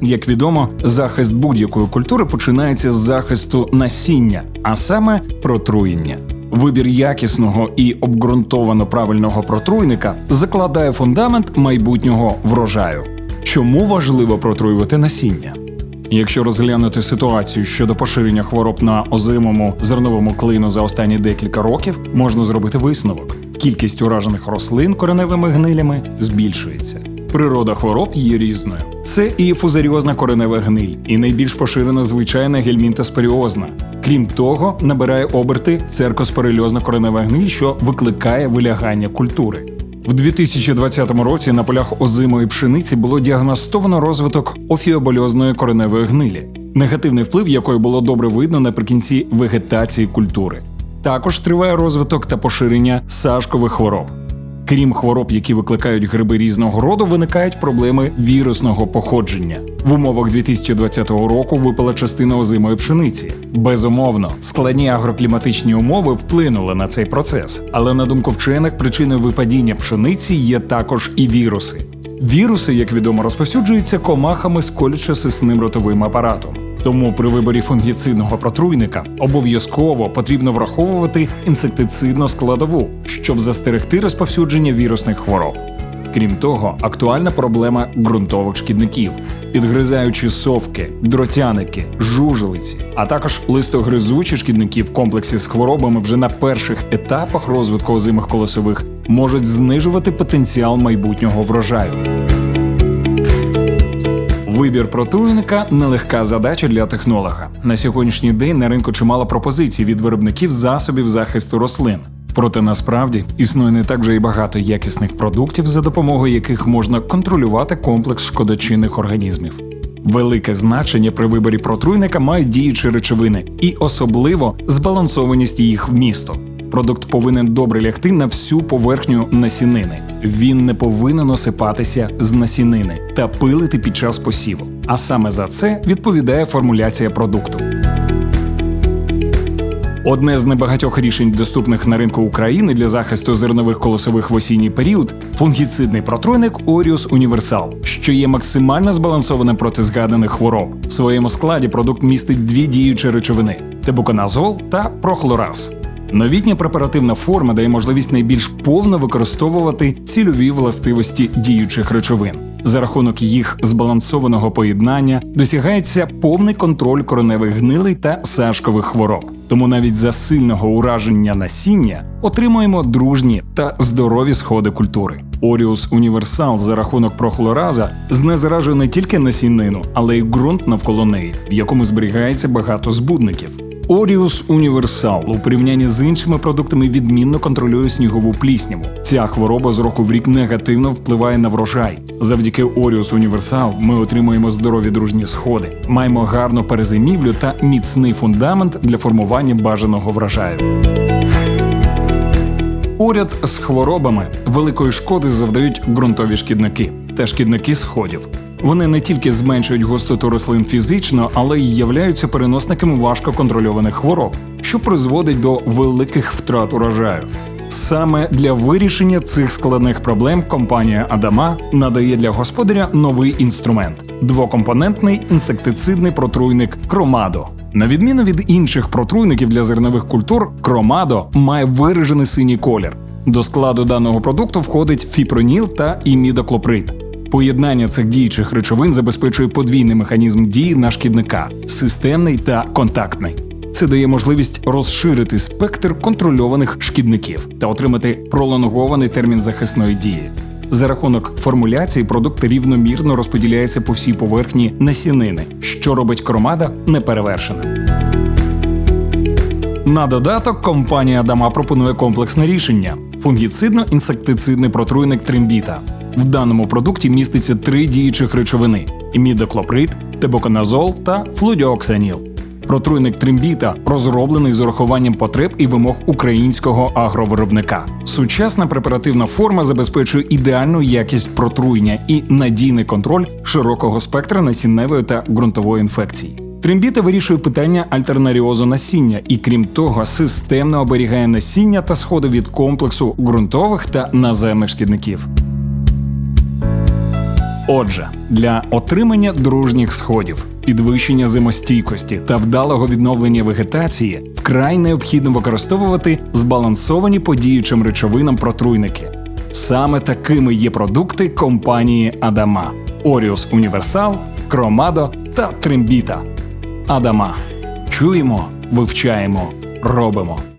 Як відомо, захист будь-якої культури починається з захисту насіння, а саме протруєння. Вибір якісного і обґрунтовано правильного протруйника закладає фундамент майбутнього врожаю. Чому важливо протруювати насіння? Якщо розглянути ситуацію щодо поширення хвороб на озимому зерновому клину за останні декілька років, можна зробити висновок: кількість уражених рослин кореневими гнилями збільшується. Природа хвороб є різною. Це і фузаріозна коренева гниль, і найбільш поширена звичайна гельмінтоспоріозна. Крім того, набирає оберти церкоспорельозна коренева гниль, що викликає вилягання культури. В 2020 році на полях озимої пшениці було діагностовано розвиток офіобольозної кореневої гнилі, негативний вплив якої було добре видно наприкінці вегетації культури. Також триває розвиток та поширення сашкових хвороб. Крім хвороб, які викликають гриби різного роду, виникають проблеми вірусного походження. В умовах 2020 року випала частина озимої пшениці. Безумовно, складні агрокліматичні умови вплинули на цей процес, але на думку вчених, причиною випадіння пшениці є також і віруси. Віруси, як відомо, розповсюджуються комахами з колюче-сисним ротовим апаратом. Тому при виборі фунгіцидного протруйника обов'язково потрібно враховувати інсектицидну складову, щоб застерегти розповсюдження вірусних хвороб. Крім того, актуальна проблема ґрунтових шкідників, підгризаючі совки, дротяники, жужелиці, а також листогризучі шкідники в комплексі з хворобами вже на перших етапах розвитку озимих колосових можуть знижувати потенціал майбутнього врожаю. Вибір протруйника нелегка задача для технолога. На сьогоднішній день на ринку чимало пропозицій від виробників засобів захисту рослин. Проте насправді існує не так вже і багато якісних продуктів, за допомогою яких можна контролювати комплекс шкодочинних організмів. Велике значення при виборі протруйника мають діючі речовини і особливо збалансованість їх вмісту. Продукт повинен добре лягти на всю поверхню насінини. Він не повинен осипатися з насінини та пилити під час посіву. А саме за це відповідає формуляція продукту. Одне з небагатьох рішень, доступних на ринку України для захисту зернових колосових в осінній період фунгіцидний протруйник Orius Universal, що є максимально збалансованим проти згаданих хвороб. В своєму складі продукт містить дві діючі речовини: тебуконазол та прохлораз. Новітня препаративна форма дає можливість найбільш повно використовувати цільові властивості діючих речовин. За рахунок їх збалансованого поєднання досягається повний контроль короневих гнилей та сашкових хвороб. Тому навіть за сильного ураження насіння отримуємо дружні та здорові сходи культури. Оріус Універсал за рахунок прохлораза знезаражує не тільки насіннину, але й ґрунт навколо неї, в якому зберігається багато збудників. Оріус Універсал у порівнянні з іншими продуктами відмінно контролює снігову плісняву. Ця хвороба з року в рік негативно впливає на врожай. Завдяки Оріус Універсал ми отримуємо здорові дружні сходи, маємо гарну перезимівлю та міцний фундамент для формування бажаного врожаю. Уряд з хворобами великої шкоди завдають ґрунтові шкідники та шкідники сходів. Вони не тільки зменшують густоту рослин фізично, але й являються переносниками важко контрольованих хвороб, що призводить до великих втрат урожаю. Саме для вирішення цих складних проблем компанія Адама надає для господаря новий інструмент двокомпонентний інсектицидний протруйник Кромадо. На відміну від інших протруйників для зернових культур, Кромадо має виражений синій колір. До складу даного продукту входить фіпроніл та імідоклоприд. Поєднання цих діючих речовин забезпечує подвійний механізм дії на шкідника системний та контактний. Це дає можливість розширити спектр контрольованих шкідників та отримати пролонгований термін захисної дії. За рахунок формуляції продукт рівномірно розподіляється по всій поверхні насінини, що робить кромада неперевершеним. На додаток компанія Дама пропонує комплексне рішення: фунгіцидно-інсектицидний протруйник тримбіта. В даному продукті міститься три діючих речовини: імідоклоприд, тебоконазол та флудіоксаніл. Протруйник тримбіта розроблений з урахуванням потреб і вимог українського агровиробника. Сучасна препаративна форма забезпечує ідеальну якість протруєння і надійний контроль широкого спектра насінневої та ґрунтової інфекцій. Тримбіта вирішує питання альтернаріозу насіння і, крім того, системно оберігає насіння та сходи від комплексу ґрунтових та наземних шкідників. Отже, для отримання дружніх сходів, підвищення зимостійкості та вдалого відновлення вегетації вкрай необхідно використовувати збалансовані по діючим речовинам протруйники. Саме такими є продукти компанії Адама: Оріус Універсал, Кромадо та Трембіта. Адама. Чуємо, вивчаємо, робимо.